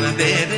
baby.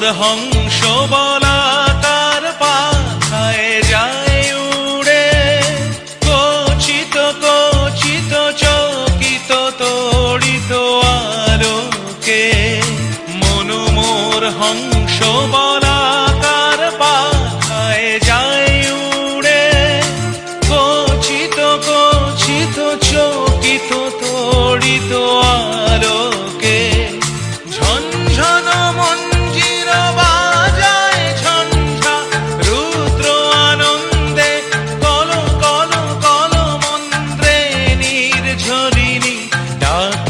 মনোমোর Hansa বলাকার পাখায় যায় উড়ে। কচিত কচিত, চকিত, তড়িত আলোকে। মনোমোর হংস বলাকার পাখায় যায়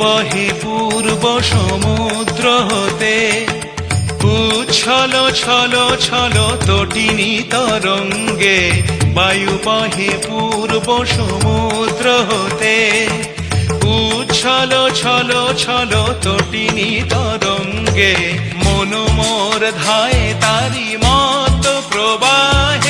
বহে পূর্ব সমুদ্র হতে উচ্ছল, ছল ছল তটিনী তরঙ্গে বায়ু বহে পূর্ব সমুদ্র হতে উচ্ছল, ছল ছল তটিনী তরঙ্গে মনোমোর ধায় তারি মত প্রবাহে